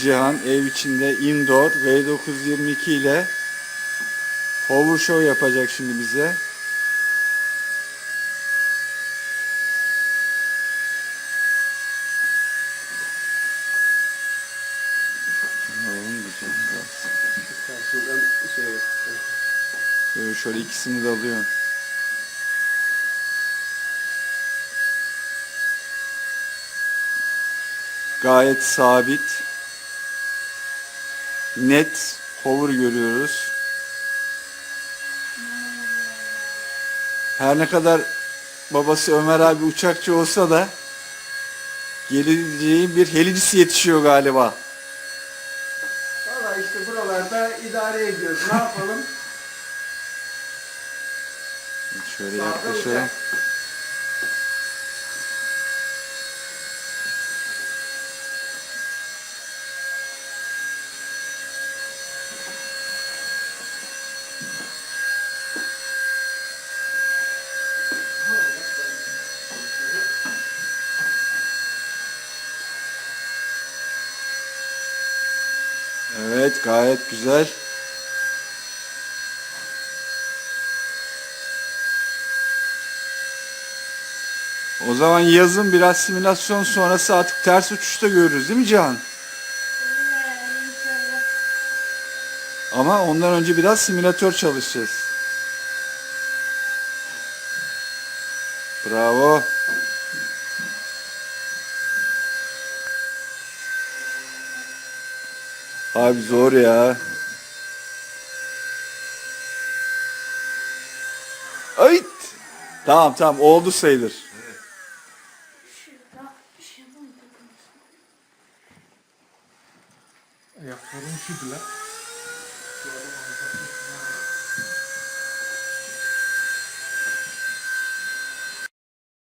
Cihan ev içinde indoor V922 ile hover show yapacak şimdi bize. Alalım güzel biraz. Karşıdan şey Böyle şöyle ikisini de alıyorum. Gayet sabit. Net hover görüyoruz. Her ne kadar babası Ömer abi uçakçı olsa da geleceğin bir helicisi yetişiyor galiba. Valla işte buralarda idare ediyoruz. Ne yapalım? Şöyle yaklaşalım. Evet gayet güzel. O zaman yazın biraz simülasyon sonrası artık ters uçuşta görürüz değil mi Cihan? Ama ondan önce biraz simülatör çalışacağız. Bravo. Abi zor ya. Ay. Tamam tamam oldu sayılır. Ayaklarım üşüdü lan.